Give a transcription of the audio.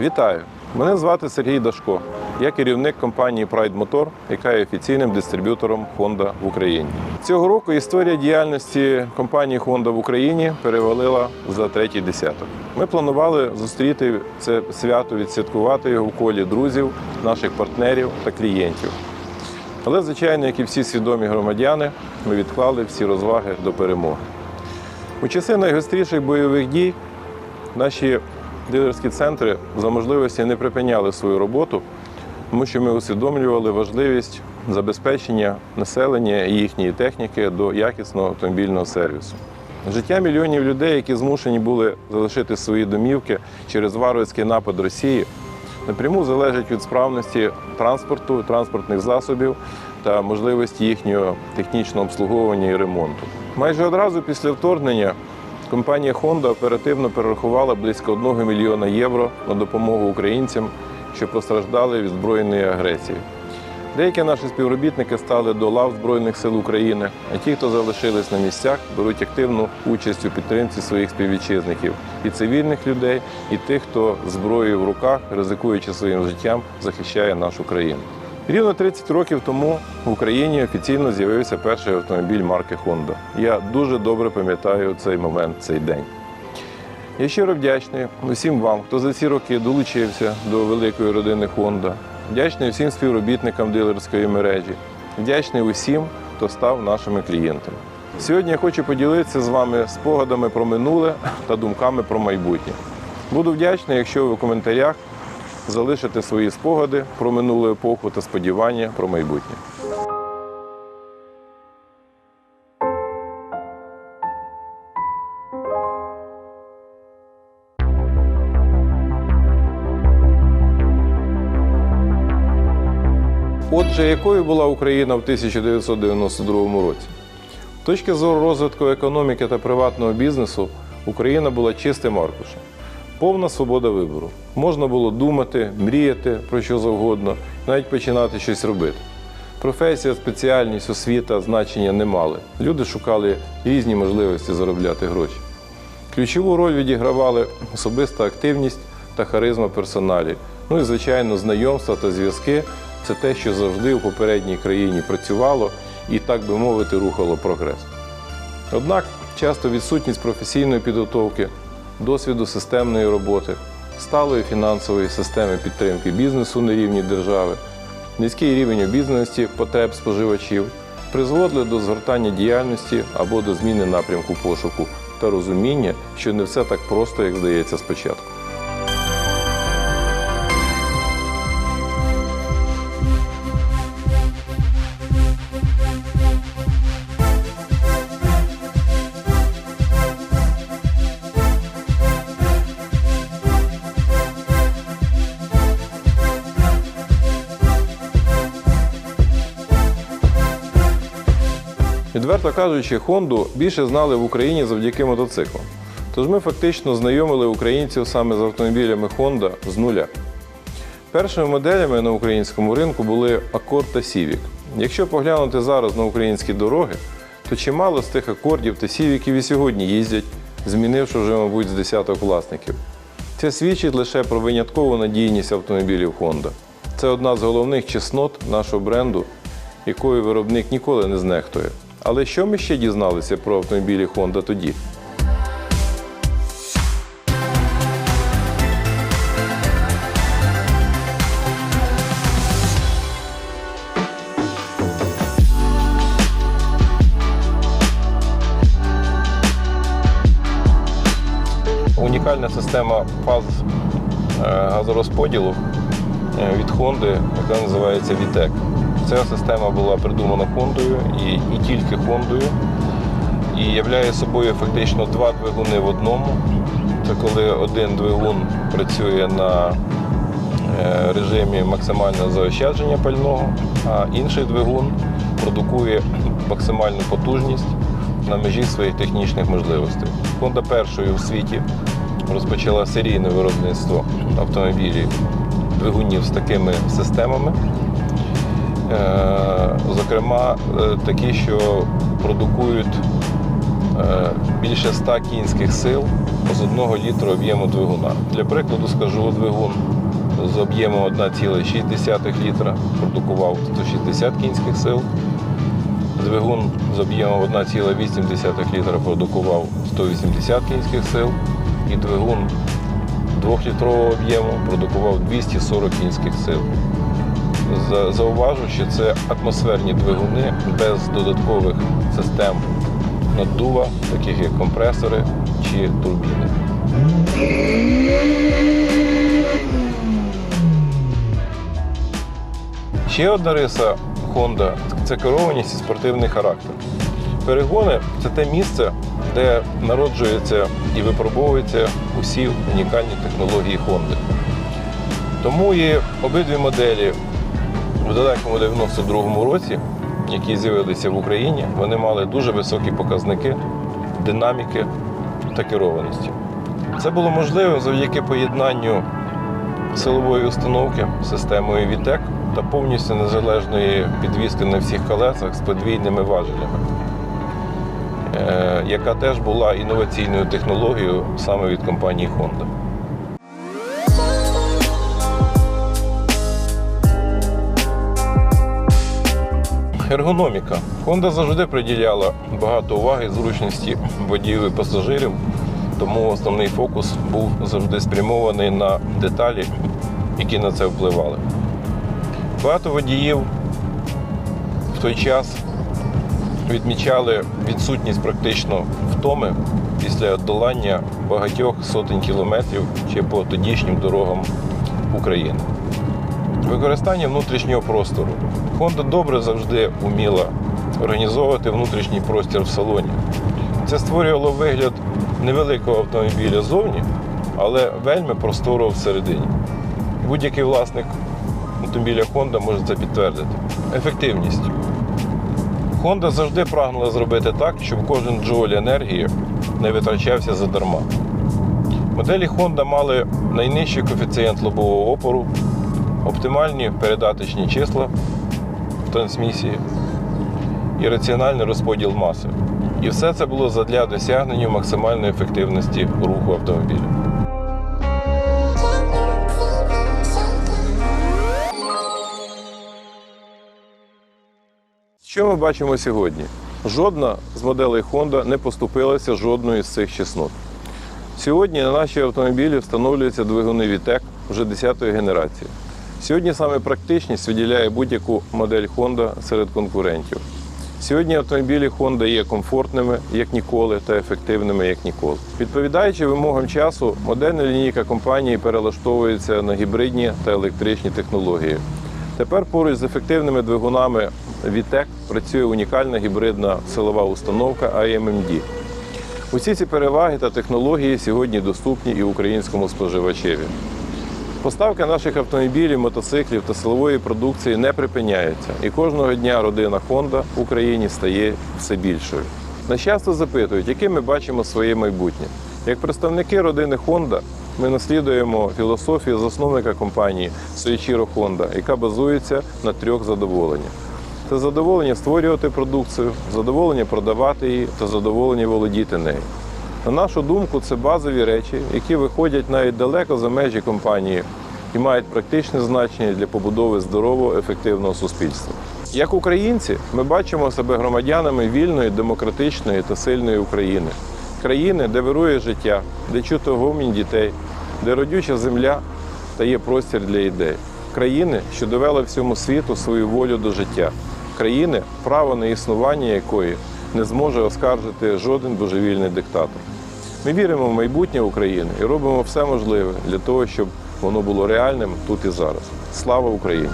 Вітаю! Мене звати Сергій Дашко. Я керівник компанії Pride Motor, яка є офіційним дистриб'ютором Honda в Україні. Цього року історія діяльності компанії Honda в Україні перевалила за третій десяток. Ми планували зустріти це свято, відсвяткувати його в колі друзів, наших партнерів та клієнтів. Але, звичайно, як і всі свідомі громадяни, ми відклали всі розваги до перемоги. У часи найгостріших бойових дій наші дилерські центри за можливості не припиняли свою роботу, тому що ми усвідомлювали важливість забезпечення населення і їхньої техніки до якісного автомобільного сервісу. Життя мільйонів людей, які змушені були залишити свої домівки через варварський напад Росії, напряму залежить від справності транспорту, транспортних засобів та можливості їхнього технічного обслуговування і ремонту. Майже одразу після вторгнення компанія Honda оперативно перерахувала близько 1 мільйона євро на допомогу українцям, що постраждали від збройної агресії. Деякі наші співробітники стали до лав Збройних сил України, а ті, хто залишились на місцях, беруть активну участь у підтримці своїх співвітчизників і цивільних людей, і тих, хто зброєю в руках, ризикуючи своїм життям, захищає нашу країну. Рівно 30 років тому в Україні офіційно з'явився перший автомобіль марки Honda. Я дуже добре пам'ятаю цей момент, цей день. Я щиро вдячний усім вам, хто за ці роки долучився до великої родини Honda. Вдячний всім співробітникам дилерської мережі. Вдячний усім, хто став нашими клієнтами. Сьогодні я хочу поділитися з вами спогадами про минуле та думками про майбутнє. Буду вдячний, якщо ви у коментарях залишите свої спогади про минулу епоху та сподівання про майбутнє. Отже, якою була Україна в 1992 році? З точки зору розвитку економіки та приватного бізнесу, Україна була чистим аркушем. Повна свобода вибору. Можна було думати, мріяти про що завгодно, навіть починати щось робити. Професія, спеціальність, освіта значення не мали. Люди шукали різні можливості заробляти гроші. Ключову роль відігравали особиста активність та харизма персоналі. Ну і, звичайно, знайомства та зв'язки це те, що завжди у попередній країні працювало і, так би мовити, рухало прогрес. Однак часто відсутність професійної підготовки, досвіду системної роботи, сталої фінансової системи підтримки бізнесу на рівні держави, низький рівень обізнаності потреб споживачів призводили до згортання діяльності або до зміни напрямку пошуку та розуміння, що не все так просто, як здається спочатку. Відверто кажучи, Хонду більше знали в Україні завдяки мотоциклам. Тож ми фактично знайомили українців саме з автомобілями Honda з нуля. Першими моделями на українському ринку були Accord та Civic. Якщо поглянути зараз на українські дороги, то чимало з тих акордів та сівіків і сьогодні їздять, змінивши вже, мабуть, з десяток власників. Це свідчить лише про виняткову надійність автомобілів Honda. Це одна з головних чеснот нашого бренду, якою виробник ніколи не знехтує. Але що ми ще дізналися про автомобілі Honda тоді? Унікальна система фаз е, газорозподілу е, від Honda, яка називається VTEC. Ця система була придумана Хондою і, і тільки Хондою. І являє собою фактично два двигуни в одному. Це коли один двигун працює на е, режимі максимального заощадження пального, а інший двигун продукує максимальну потужність на межі своїх технічних можливостей. Honda першою в світі розпочала серійне виробництво автомобілів двигунів з такими системами. Е, Зокрема, е, такі, що продукують е, більше 100 кінських сил з 1 літру об'єму двигуна. Для прикладу скажу, двигун з об'ємом 1,6 літра продукував 160 кінських сил. Двигун з об'ємом 1,8 літра продукував 180 кінських сил. І двигун 2-літрового об'єму продукував 240 кінських сил. За- Зауважу, що це атмосферні двигуни без додаткових систем наддува, таких як компресори чи турбіни. Ще одна риса Honda це керованість і спортивний характер. Перегони це те місце, де народжуються і випробовуються усі унікальні технології Honda. Тому і обидві моделі в далекому 92-му році, які з'явилися в Україні, вони мали дуже високі показники динаміки та керованості. Це було можливо завдяки поєднанню силової установки системою VTEC та повністю незалежної підвіски на всіх колесах з подвійними важелями, е, яка теж була інноваційною технологією саме від компанії Honda. Ергономіка. Honda завжди приділяла багато уваги зручності водіїв і пасажирів, тому основний фокус був завжди спрямований на деталі, які на це впливали. Багато водіїв в той час відмічали відсутність практично втоми після долання багатьох сотень кілометрів ще по тодішнім дорогам України. Використання внутрішнього простору. Honda добре завжди вміла організовувати внутрішній простір в салоні. Це створювало вигляд невеликого автомобіля зовні, але вельми просторого всередині. Будь-який власник автомобіля Honda може це підтвердити. Ефективність. Honda завжди прагнула зробити так, щоб кожен джоуль енергії не витрачався задарма. Моделі Honda мали найнижчий коефіцієнт лобового опору, оптимальні передаточні числа в трансмісії і раціональний розподіл маси. І все це було задля досягнення максимальної ефективності руху автомобіля. Що ми бачимо сьогодні? Жодна з моделей Honda не поступилася жодної з цих чеснот. Сьогодні на наші автомобілі встановлюються двигуни VTEC вже 10-ї генерації. Сьогодні саме практичність виділяє будь-яку модель Honda серед конкурентів. Сьогодні автомобілі Honda є комфортними як ніколи та ефективними як ніколи. Відповідаючи вимогам часу, модельна лінійка компанії перелаштовується на гібридні та електричні технології. Тепер поруч з ефективними двигунами VTEC працює унікальна гібридна силова установка AMMD. Усі ці переваги та технології сьогодні доступні і українському споживачеві. Поставка наших автомобілів, мотоциклів та силової продукції не припиняється, і кожного дня родина Honda в Україні стає все більшою. Нас часто запитують, яким ми бачимо своє майбутнє. Як представники родини Honda, ми наслідуємо філософію засновника компанії Soichiro Honda, яка базується на трьох задоволеннях. Це задоволення створювати продукцію, задоволення продавати її та задоволення володіти нею. На нашу думку, це базові речі, які виходять навіть далеко за межі компанії і мають практичне значення для побудови здорового, ефективного суспільства. Як українці, ми бачимо себе громадянами вільної, демократичної та сильної України, країни, де вирує життя, де чуто гомінь дітей, де родюча земля та є простір для ідей, країни, що довела всьому світу свою волю до життя, країни, право на існування якої не зможе оскаржити жоден божевільний диктатор. Ми віримо в майбутнє України і робимо все можливе для того, щоб воно було реальним тут і зараз. Слава Україні!